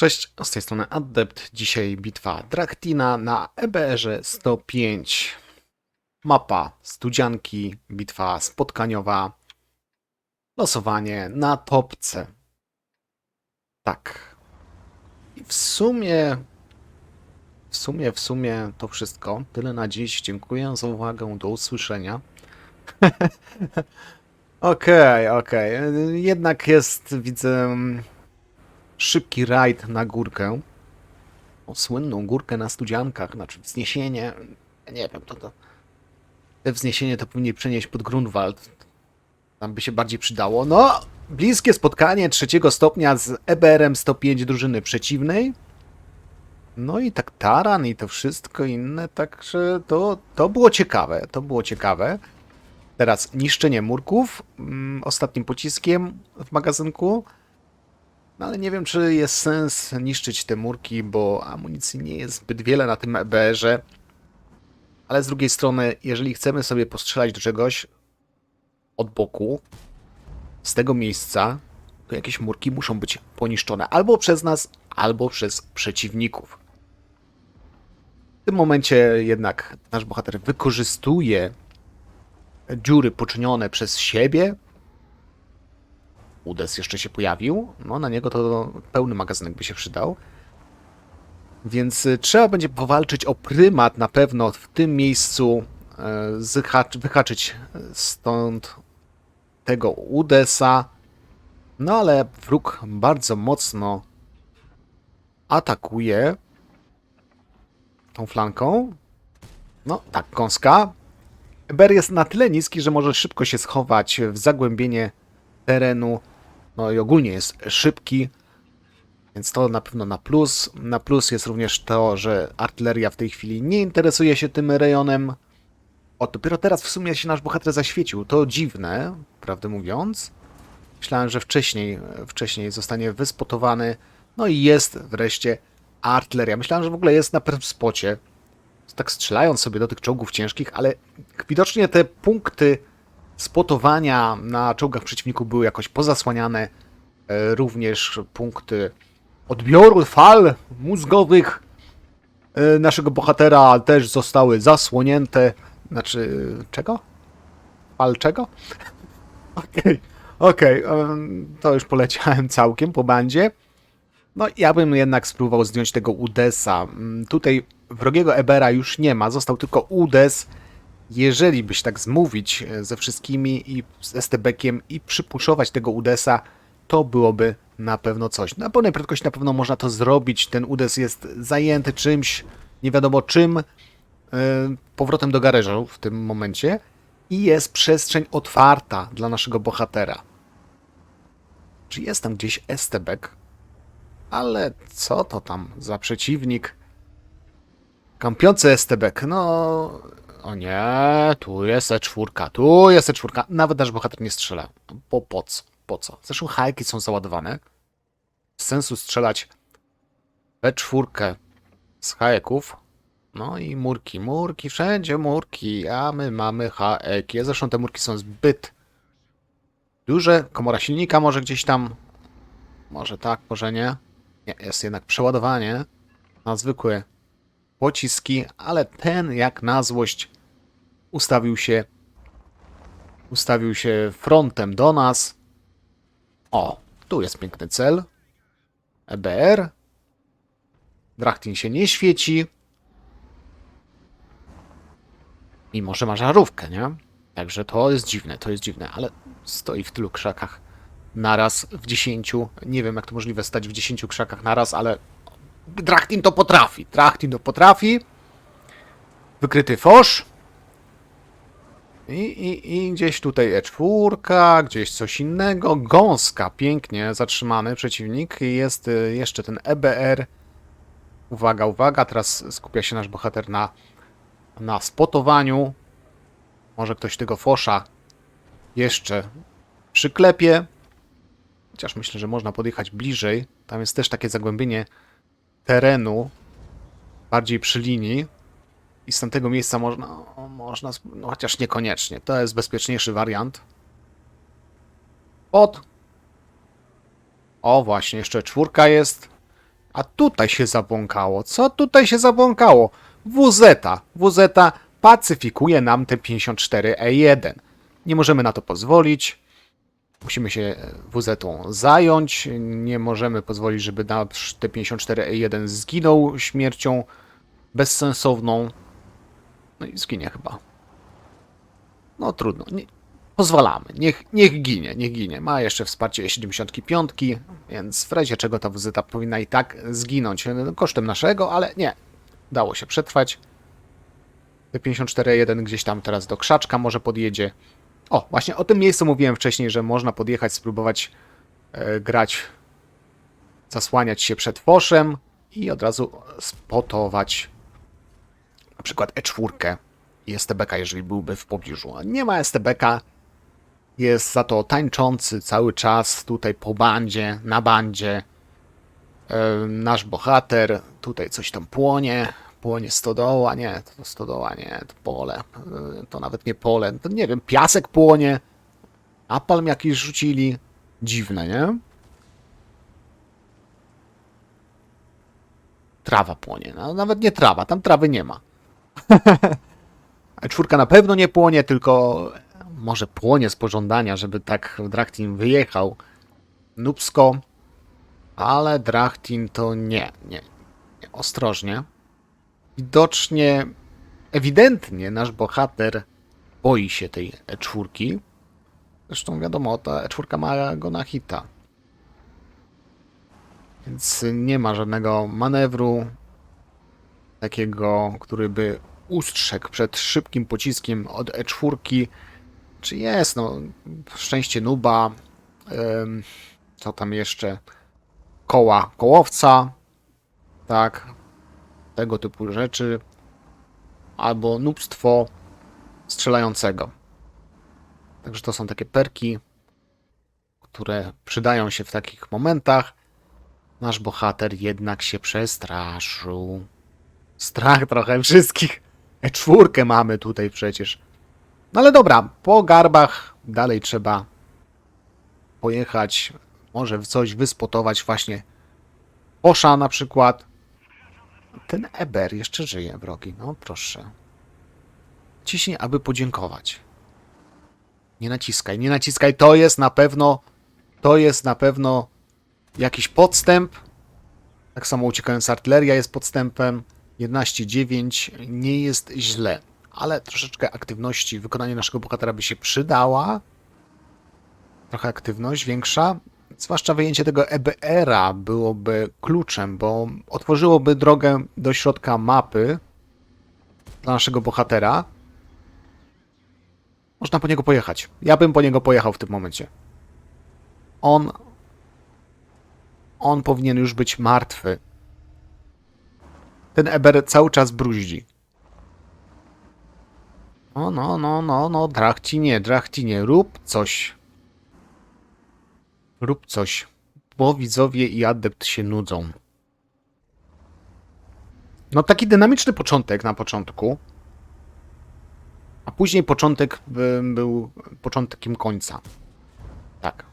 Cześć, z tej strony Adept. Dzisiaj bitwa Draktina na EBR 105. Mapa Studzianki, bitwa spotkaniowa, losowanie na topce. Tak. I w sumie, w sumie, w sumie to wszystko. Tyle na dziś. Dziękuję za uwagę. Do usłyszenia. Okej, okej. Jednak jest, widzę, szybki rajd na górkę. O, słynną górkę na Studziankach, znaczy wzniesienie. Nie wiem, to to. Te wzniesienie to powinni przenieść pod Grunwald. Tam by się bardziej przydało. No, bliskie spotkanie trzeciego stopnia z EBR-em 105 drużyny przeciwnej. No i tak taran i to wszystko inne, także to, to było ciekawe, to było ciekawe. Teraz niszczenie murków mm, ostatnim pociskiem w magazynku. No ale nie wiem, czy jest sens niszczyć te murki, bo amunicji nie jest zbyt wiele na tym EBR-ze. Ale z drugiej strony, jeżeli chcemy sobie postrzelać do czegoś od boku, z tego miejsca, to jakieś murki muszą być poniszczone albo przez nas, albo przez przeciwników. W tym momencie jednak nasz bohater wykorzystuje dziury poczynione przez siebie. Udes jeszcze się pojawił. No, na niego to pełny magazynek by się przydał. Więc y, trzeba będzie powalczyć o prymat na pewno w tym miejscu, zyhacz- wyhaczyć stąd tego Udesa. No ale wróg bardzo mocno atakuje tą flanką. No, tak, gąska. Ber jest na tyle niski, że może szybko się schować w zagłębienie terenu. No i ogólnie jest szybki, więc to na pewno na plus. Na plus jest również to, że artyleria w tej chwili nie interesuje się tym rejonem. O, dopiero teraz w sumie się nasz bohater zaświecił. To dziwne, prawdę mówiąc. Myślałem, że wcześniej, wcześniej zostanie wyspotowany. No i jest wreszcie artyleria. Myślałem, że w ogóle jest na pierwszym spocie tak strzelając sobie do tych czołgów ciężkich, ale widocznie te punkty spotowania na czołgach przeciwników były jakoś pozasłaniane. E, Również punkty odbioru fal mózgowych e, naszego bohatera też zostały zasłonięte. Znaczy, czego? Fal czego? Okej, okej, em, to już poleciałem całkiem po bandzie. No, ja bym jednak spróbował zdjąć tego Udesa. Mm, Tutaj wrogiego Ebera już nie ma, został tylko Udes. Jeżeli byś tak zmówić e, ze wszystkimi i z STB-kiem i przypuszować tego Udesa, to byłoby na pewno coś. Na pełnej prędkości na pewno można to zrobić. Ten Udes jest zajęty czymś, nie wiadomo czym, e, powrotem do garażu w tym momencie i jest przestrzeń otwarta dla naszego bohatera. Czy jest tam gdzieś STB-ek? Ale co to tam za przeciwnik? Kampiący STB. No. O nie, tu jest E4, tu jest E4. Nawet nasz bohater nie strzela. Po, co? Po co? Zresztą hajki są załadowane. Bez sensu strzelać E4 z hajeków. No i murki, murki, wszędzie murki, a my mamy hajki. Zresztą te murki są zbyt duże. Komora silnika może gdzieś tam. Może tak, może nie. Nie, jest jednak przeładowanie na zwykłe pociski, ale ten jak na złość ustawił się ustawił się frontem do nas. O, tu jest piękny cel. EBR. Drachtin się nie świeci. Mimo, że ma żarówkę, nie? Także to jest dziwne, to jest dziwne, ale stoi w tylu krzakach naraz w 10. Nie wiem, jak to możliwe stać w 10 krzakach naraz, ale Drachtin to potrafi. Drachtin to potrafi. Wykryty fosz. I, i, I gdzieś tutaj E4, gdzieś coś innego. Gąska, pięknie zatrzymany przeciwnik. Jest y, jeszcze ten EBR. Uwaga, uwaga, teraz skupia się nasz bohater na, na spotowaniu. Może ktoś tego fosza jeszcze przyklepie. Chociaż myślę, że można podjechać bliżej. Tam jest też takie zagłębienie terenu, bardziej przy linii. I z tamtego miejsca można, można, no chociaż niekoniecznie. To jest bezpieczniejszy wariant. Pod. O, właśnie, jeszcze czwórka jest. A tutaj się zabłąkało. Co tutaj się zabłąkało? WZ. WZ pacyfikuje nam te 54E1. Nie możemy na to pozwolić. Musimy się WZ zająć. Nie możemy pozwolić, żeby nasz T54E1 zginął śmiercią bezsensowną. No i zginie chyba. No trudno. Nie, pozwalamy. Niech, niech ginie, niech ginie. Ma jeszcze wsparcie 75, więc w razie czego ta WZ powinna i tak zginąć. No, Kosztem naszego, ale nie. Dało się przetrwać. T54E1 gdzieś tam teraz do krzaczka może podjedzie. O, właśnie o tym miejscu mówiłem wcześniej, że można podjechać, spróbować e, grać, zasłaniać się przed foszem i od razu spotować na przykład E4 i STBK, jeżeli byłby w pobliżu. A nie ma STBK, jest za to tańczący cały czas tutaj po bandzie, na bandzie. E, nasz bohater, tutaj coś tam płonie, płonie stodoła, nie, to stodoła, nie, to pole, E, to nawet nie pole, to nie wiem, piasek płonie, apalm jakiś rzucili, dziwne, nie? Trawa płonie, no, nawet nie trawa, tam trawy nie ma. Czwórka na pewno nie płonie, tylko może płonie z pożądania, żeby tak Drachtin wyjechał nubsko, ale Drachtin to nie, nie, nie, ostrożnie. Widocznie, ewidentnie nasz bohater boi się tej E4. Zresztą wiadomo, ta E4 ma go na hita. Więc nie ma żadnego manewru takiego, który by ustrzegł przed szybkim pociskiem od E4. Czy jest, no, szczęście nuba, co tam jeszcze, koła kołowca, tak, tego typu rzeczy, albo nubstwo strzelającego. Także to są takie perki, które przydają się w takich momentach. Nasz bohater jednak się przestraszył. Strach trochę wszystkich. E4 mamy tutaj przecież. No ale dobra, po garbach dalej trzeba pojechać, może coś wyspotować właśnie Osza na przykład. Ten Eber jeszcze żyje, wrogi, no proszę. Ciśnij, aby podziękować. Nie naciskaj, nie naciskaj, to jest na pewno, to jest na pewno jakiś podstęp. Tak samo uciekająca artyleria jest podstępem. 11.9 nie jest źle, ale troszeczkę aktywności, wykonanie naszego bohatera by się przydała. Trochę aktywność większa. Zwłaszcza wyjęcie tego EBR-a byłoby kluczem, bo otworzyłoby drogę do środka mapy dla naszego bohatera. Można po niego pojechać. Ja bym po niego pojechał w tym momencie. On. On powinien już być martwy. Ten Eber cały czas bruździ. No, no, no, no, no, Drachcinie, Drachcinie, rób coś. Rób coś, bo widzowie i adept się nudzą. No taki dynamiczny początek na początku, a później początek by, był początkiem końca. Tak.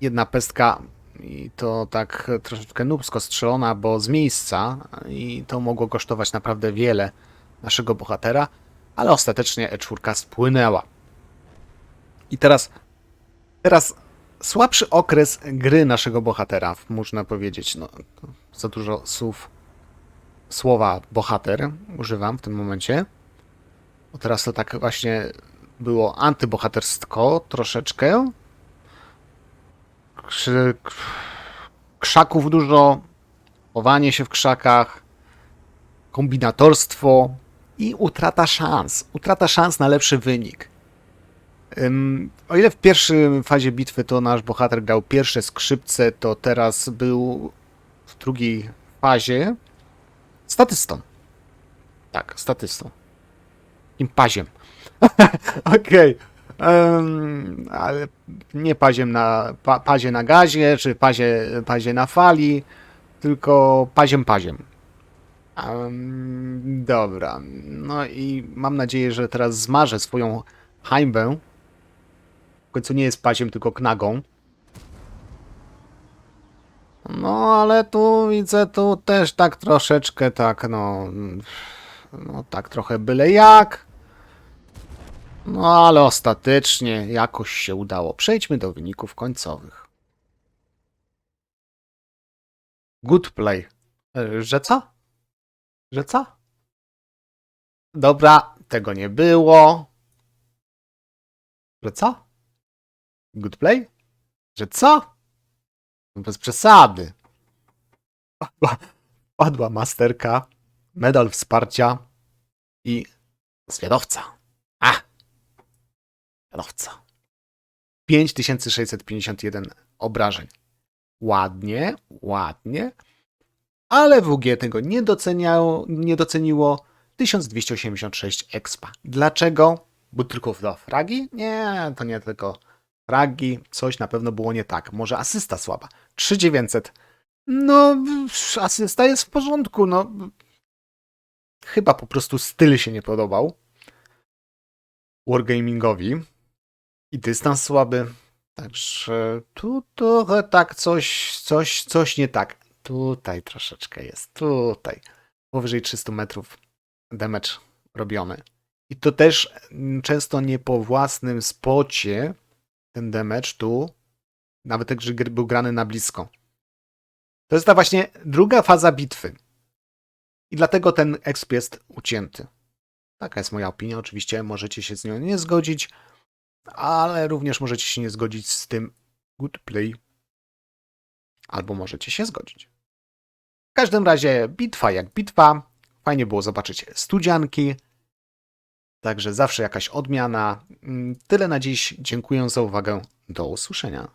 Jedna pestka i to tak troszeczkę nubsko strzelona, bo z miejsca i to mogło kosztować naprawdę wiele naszego bohatera, ale ostatecznie E4 spłynęła. I teraz, teraz słabszy okres gry naszego bohatera, można powiedzieć. No, za dużo słów, słowa bohater używam w tym momencie. Teraz to tak właśnie było antybohatersko troszeczkę. Krzaków dużo, chowanie się w krzakach, kombinatorstwo i utrata szans. Utrata szans na lepszy wynik. O ile w pierwszej fazie bitwy to nasz bohater grał pierwsze skrzypce, to teraz był w drugiej fazie statystą. Tak, statystą. Takim paziem. Okej. Em, ale nie paziem na, pa, pazie na gazie, czy pazie, pazie na fali, tylko paziem paziem. Em, dobra. No i mam nadzieję, że teraz zmarzę swoją hańbę. Końcu nie jest paziem, tylko knagą. No, ale tu widzę, tu też tak troszeczkę tak, no, no tak trochę byle jak. No, ale ostatecznie jakoś się udało. Przejdźmy do wyników końcowych. Good play. Że co? Dobra, tego nie było. Co? Good play? Że co? No Bez przesady. Padła, padła masterka, medal wsparcia i zwiadowca. A! Zwiadowca. 5651 obrażeń. Ładnie, ładnie, ale WG tego nie doceniało, nie doceniło 1286 expa. Dlaczego? Bo tylko dwa fragi? Nie, to nie tylko fragi. Coś na pewno było nie tak. Może asysta słaba. 3900. No, asysta jest w porządku, no. Chyba po prostu styl się nie podobał Wargamingowi i dystans słaby. Także tu trochę tak coś, coś, coś nie tak. Tutaj troszeczkę jest, tutaj. Powyżej 300 metrów damage robiony. I to też mm, często nie po własnym spocie ten damage tu, nawet jak był grany na blisko. To jest ta właśnie druga faza bitwy. I dlatego ten exp jest ucięty. Taka jest moja opinia. Oczywiście możecie się z nią nie zgodzić, ale również możecie się nie zgodzić z tym good play. Albo możecie się zgodzić. W każdym razie bitwa jak bitwa. Fajnie było zobaczyć studzianki. Także zawsze jakaś odmiana. Mm, Tyle na dziś. Dziękuję za uwagę. Do usłyszenia.